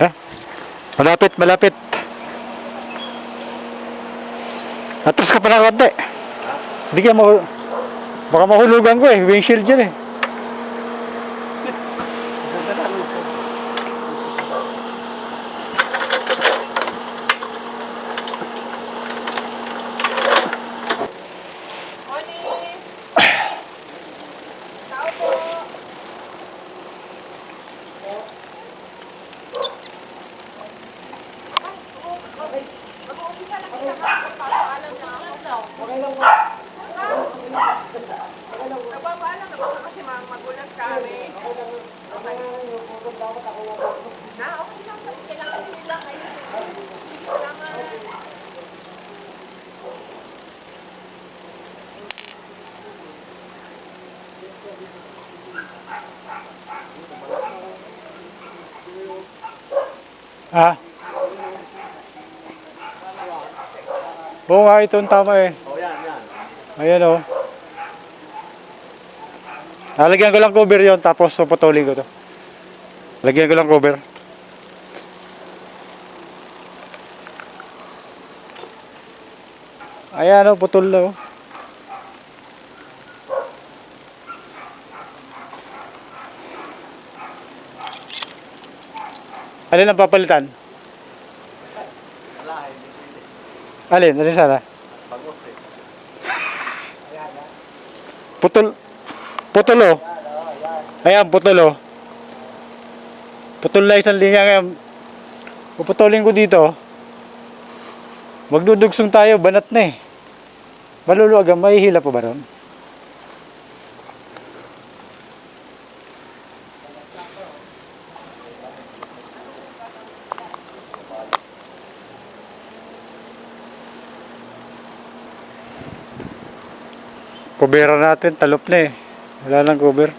Ha? Malapit, malapit. Atras ka pa ng konti. Hindi ka mahu... Baka mahulugan ko eh. Windshield yan eh. Mag-uumpisa na kita ha. Magpapaalam na ako. Nagpapaalam na baka kasi mga magulat kami. Okay. Na, okay lang. Kailangan nila kayo. Kailangan. Ha? Oo nga, ito ang tama eh. Oh, yan, yan. Ayan o. Lalagyan ko lang cover yon tapos puputulin ko to. Lagyan ko lang cover. Ayan o, putol na o. Alin ang papalitan? Wala, hindi pwede. Alin? Alin sana? Putol. Putol oh. Ayan, putol oh. Putol na isang linya kaya puputulin ko dito. Magdudugsong tayo, banat na eh. Maluluwag ang mahihila pa ba ron? Kubera natin, talop na eh. Wala nang cover.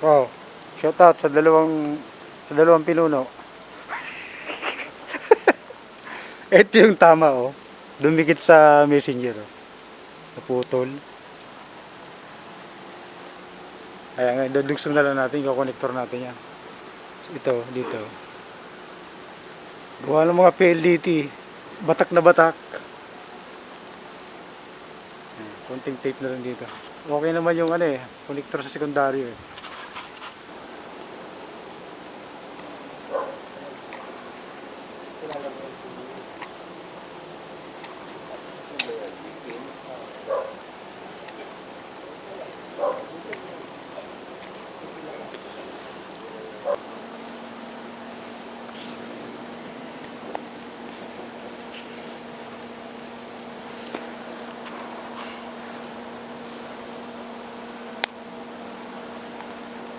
Wow. Shout out sa dalawang sa dalawang pinuno. Ito yung tama oh. Dumikit sa messenger oh. Naputol. Kaya nga, dudugsong na lang natin yung connector natin yan. Ito, dito. Gawa ng mga PLDT. Batak na batak. Konting tape na lang dito. Okay naman yung ano eh, connector sa sekundaryo eh.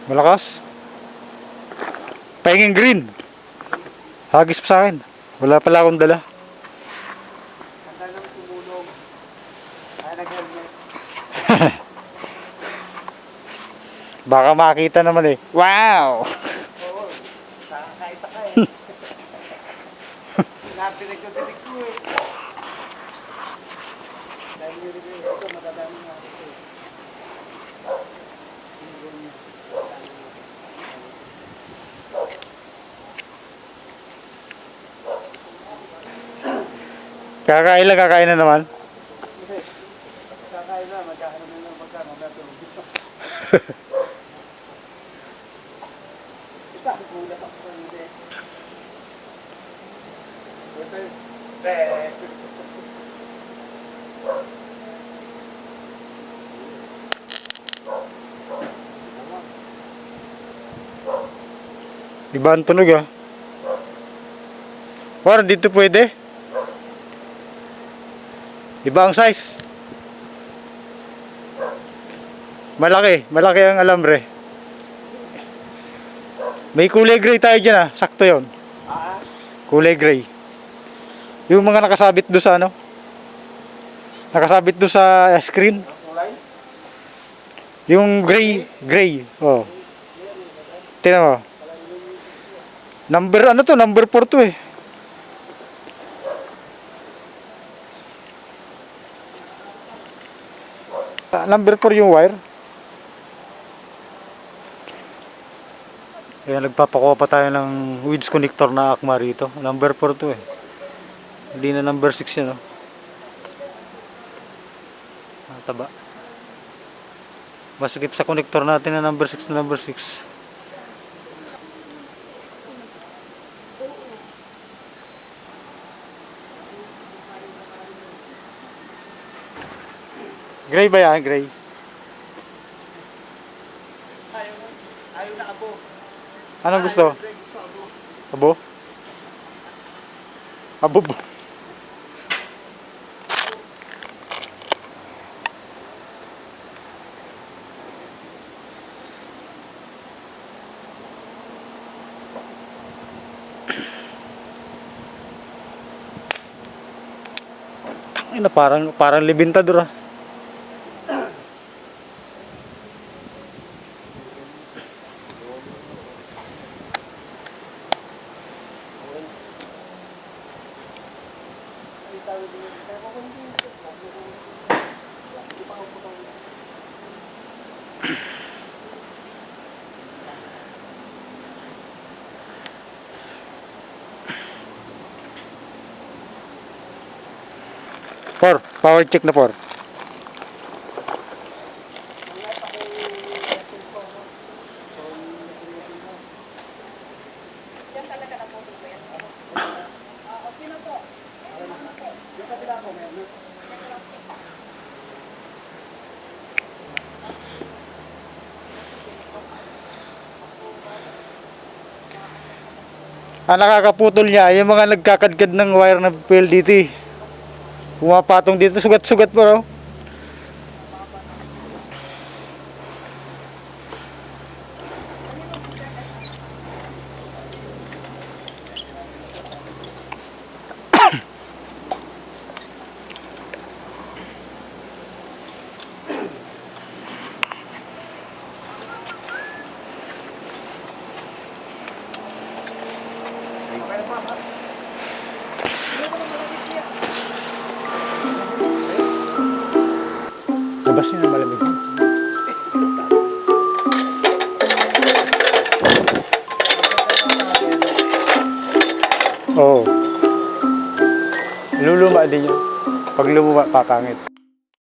Malakas. Pahinging green. Hagis pa sa akin. Wala pala akong dala. Baka makita naman eh. Wow! Oo. Nakakaisa ka eh. Napinig ko ko eh. Dahil yun rin ito, madadami nga Kakain lang, kakain na naman. Kakain na, magkakain na ng pagkain, mamaya tulog dito. Isa, sa hindi. Ang tunog ah? War, dito pwede? Iba ang size. Malaki, malaki ang alambre. May kulay gray tayo dyan ah, sakto yon. Kulay gray. Yung mga nakasabit do sa ano? Nakasabit do sa screen. ang kulay. Yung gray, gray. Oh. Tingnan mo. Number ano to? Number 4 to eh. Number 4 yung wire. Kaya nagpapakuha pa tayo ng weeds connector na akma rito. Number 4 to eh. Hindi na number 6 yun oh. Ah, taba. Masikip sa connector natin na number 6 na number 6. Gray ba yan? Gray. Ayaw, ayaw na abo. Anong gusto? Abo? Abo ba? Tangina, parang parang libintador ah. Por, power check na por. Yan talaga na po po yan. Ang nakakaputol niya, yung mga nagkakadkad ng wire ng PLDT. Pumapatong dito, sugat-sugat pa raw. Labas yun ang malamig. Oo. Luluma din yun. Pag lumuma, kakangit.